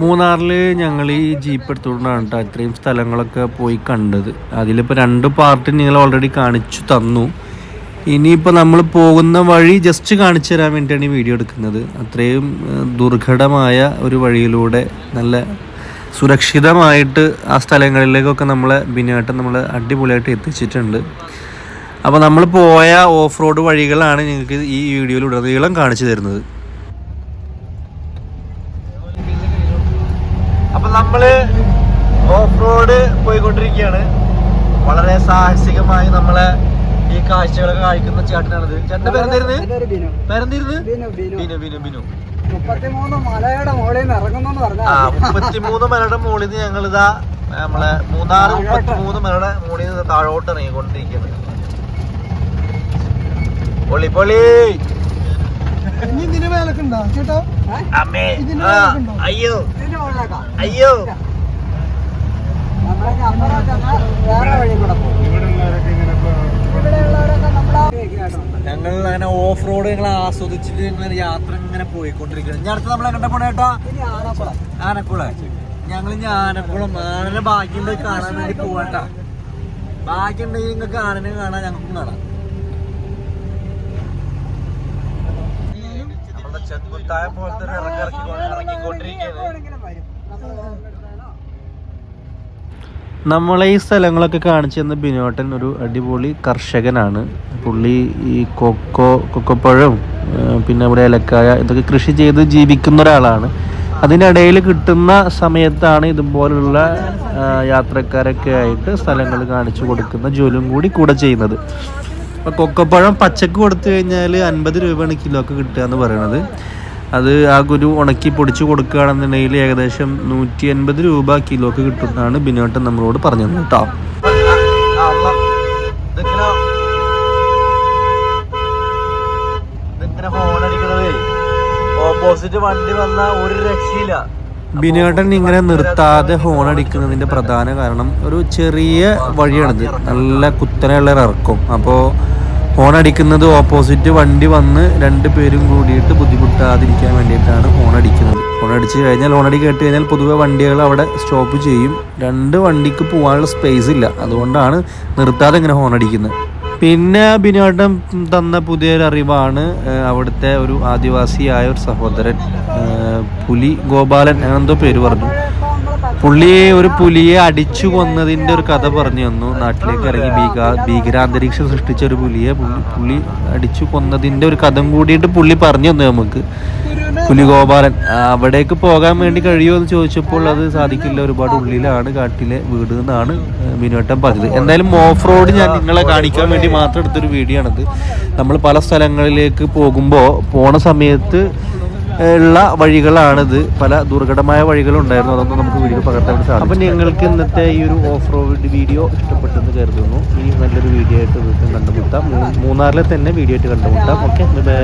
മൂന്നാറിൽ ഞങ്ങൾ ഈ ജീപ്പ് എടുത്തുകൊണ്ടാണ് കേട്ടോ ഇത്രയും സ്ഥലങ്ങളൊക്കെ പോയി കണ്ടത്. അതിലിപ്പോൾ രണ്ട് പാർട്ട് നിങ്ങൾ ഓൾറെഡി കാണിച്ചു തന്നു. ഇനിയിപ്പോൾ നമ്മൾ പോകുന്ന വഴി ജസ്റ്റ് കാണിച്ചു തരാൻ വേണ്ടിയിട്ടാണ് ഈ വീഡിയോ എടുക്കുന്നത്. അത്രയും ദുർഘടമായ ഒരു വഴിയിലൂടെ നല്ല സുരക്ഷിതമായിട്ട് ആ സ്ഥലങ്ങളിലേക്കൊക്കെ നമ്മളെ ബിനുവേട്ടൻ നമ്മൾ അടിപൊളിയായിട്ട് എത്തിച്ചിട്ടുണ്ട്. അപ്പോൾ നമ്മൾ പോയ ഓഫ് റോഡ് വഴികളാണ് നിങ്ങൾക്ക് ഈ വീഡിയോയിലുടനീളം കാണിച്ചു തരുന്നത്. നമ്മൾ ഓഫ് റോഡ് പോയിക്കൊണ്ടിരിക്കുകയാണ്. വളരെ സാഹസികമായി നമ്മളെ ഈ കാഴ്ചകളൊക്കെ കാണിക്കുന്ന ചേട്ടനാണിത്. ചേട്ടന്റെ പേരെന്തായിരുന്നു. പേരെന്തായിരുന്നു? ബിനു, മുപ്പത്തിമൂന്ന് മലയുടെ മുകളിൽ നിന്ന് ഇറങ്ങുന്നു ഇതാ ആ മുപ്പത്തിമൂന്ന് മലയുടെ മുകളിൽ നിന്ന് ഞങ്ങളിതാ നമ്മളെ മൂന്നാറ് മുപ്പത്തിമൂന്ന് മലയുടെ മുകളിൽ നിന്ന് താഴോട്ട് ഇറങ്ങിക്കൊണ്ടിരിക്കുന്നത് പൊളി പൊളി. അയ്യോ. അയ്യോ. ഞങ്ങൾ അങ്ങനെ ഓഫ് റോഡ് ഞങ്ങൾ ആസ്വദിച്ചിട്ട് ഞങ്ങൾ യാത്ര ഇങ്ങനെ പോയിക്കൊണ്ടിരിക്കുകയാണ്. ഞാൻ അടുത്ത് നമ്മളെ കണ്ടപ്പോ കേട്ടോ ആനക്കുളം. ആനക്കുളം. ഞങ്ങൾ ഇനി ആനക്കുളം ആനനെ ബാക്കിയുണ്ടെങ്കിൽ കാണാൻ വേണ്ടി പോവാട്ടാ. ബാക്കിയുണ്ടെങ്കിൽ നിങ്ങൾക്ക് ആനനെ കാണാൻ ഞങ്ങൾക്കും കാണാം. ചെങ്കുത്തായ പോലത്തെ ഇറങ്ങി ഇറങ്ങിക്കൊണ്ടിരിക്കുകയാണ്. നമ്മളെ ഈ സ്ഥലങ്ങളൊക്കെ കാണിച്ചു തന്ന ബിനോട്ടൻ ഒരു അടിപൊളി കർഷകനാണ്. പുള്ളി ഈ കൊക്കോ കൊക്കോപ്പഴം പിന്നെ ഇവിടെ ഇലക്കായ ഇതൊക്കെ കൃഷി ചെയ്ത് ജീവിക്കുന്ന ഒരാളാണ്. അതിനിടയിൽ കിട്ടുന്ന സമയത്താണ് ഇതുപോലുള്ള യാത്രക്കാരൊക്കെ ആയിട്ട് സ്ഥലങ്ങൾ കാണിച്ചു കൊടുക്കുന്ന ജോലിയും കൂടി കൂടെ ചെയ്യുന്നത്. അപ്പോൾ കൊക്കപ്പഴം പച്ചക്ക് കൊടുത്തു കഴിഞ്ഞാൽ അൻപത് രൂപയാണ് കിലോക്ക് കിട്ടുക എന്ന് പറയണത്. അത് ആ ഗുരു ഉണക്കി പൊടിച്ച് കൊടുക്കുകയാണെന്നുണ്ടെങ്കിൽ ഏകദേശം നൂറ്റി അൻപത് രൂപ കിലോക്ക് കിട്ടുമെന്നാണ് ബിനോട്ടൻ നമ്മളോട് പറഞ്ഞത് കേട്ടോ. ഓപ്പോസിറ്റ് വണ്ടി വന്ന ഒരു രക്ഷയില്ല. ബിനോട്ടൻ ഇങ്ങനെ നിർത്താതെ ഹോൺ അടിക്കുന്നതിന്റെ പ്രധാന കാരണം ഒരു ചെറിയ വഴിയാണിത്. നല്ല കുത്തനെയുള്ള ഇറക്കും. അപ്പോ അപ്പോൾ ഹോൺ അടിക്കുന്നത് ഓപ്പോസിറ്റ് വണ്ടി വന്ന് രണ്ട് പേരും കൂടിയിട്ട് ബുദ്ധിമുട്ടാതിരിക്കാൻ വേണ്ടിയിട്ടാണ് ഹോൺ അടിച്ച് കഴിഞ്ഞാൽ ഹോൺ അടി കേട്ട് കഴിഞ്ഞാൽ പൊതുവെ വണ്ടികൾ അവിടെ സ്റ്റോപ്പ് ചെയ്യും. രണ്ട് വണ്ടിക്ക് പോകാനുള്ള സ്പേസ് ഇല്ല. അതുകൊണ്ടാണ് നിർത്താതെ ഇങ്ങനെ ഹോൺ അടിക്കുന്നത് പിന്നെ ബിനോട്ടം തന്ന പുതിയൊരു അറിവാണ് അവിടുത്തെ ഒരു ആദിവാസിയായ ഒരു സഹോദരൻ പുലി ഗോപാലൻ അങ്ങനെ എന്തോ പേര് പറഞ്ഞു. പുള്ളി ഒരു പുലിയെ അടിച്ചു കൊന്നതിന്റെ ഒരു കഥ പറഞ്ഞു തന്നു. നാട്ടിലേക്ക് ഇറങ്ങി ഭീക ഭീകരാന്തരീക്ഷം സൃഷ്ടിച്ച ഒരു പുലിയെ പുള്ളി അടിച്ചു കൊന്നതിന്റെ ഒരു കഥ കൂടിയിട്ട് പുള്ളി പറഞ്ഞു തന്നു നമുക്ക്. പുലി ഗോപാലൻ അവിടേക്ക് പോകാൻ വേണ്ടി കഴിയുമോ എന്ന് ചോദിച്ചപ്പോൾ അത് സാധിക്കില്ല. ഒരുപാട് ഉള്ളിലാണ് കാട്ടിലെ വീട് എന്നാണ് മിനുവട്ടം പറഞ്ഞത്. എന്തായാലും ഓഫ് റോഡ് ഞാൻ നിങ്ങളെ കാണിക്കാൻ വേണ്ടി മാത്രം എടുത്തൊരു വീഡിയോ ആണത്. നമ്മൾ പല സ്ഥലങ്ങളിലേക്ക് പോകുമ്പോൾ പോണ സമയത്ത് ഉള്ള വഴികളാണിത്. പല ദുർഘടമായ വഴികളുണ്ടായിരുന്നു. അതൊന്നും നമുക്ക് വീഡിയോ പകർത്താൻ സാധിക്കും അപ്പം ഞങ്ങൾക്ക് ഇന്നത്തെ ഈ ഒരു ഓഫ് റോഡ് വീഡിയോ ഇഷ്ടപ്പെട്ടെന്ന് കരുതുന്നു. ഈ നല്ലൊരു വീഡിയോ ആയിട്ട് വീണ്ടും കണ്ടുമുട്ടാം. മൂന്നാറിലെ തന്നെ വീഡിയോ ആയിട്ട് കണ്ടുമുട്ടാം. Okay bye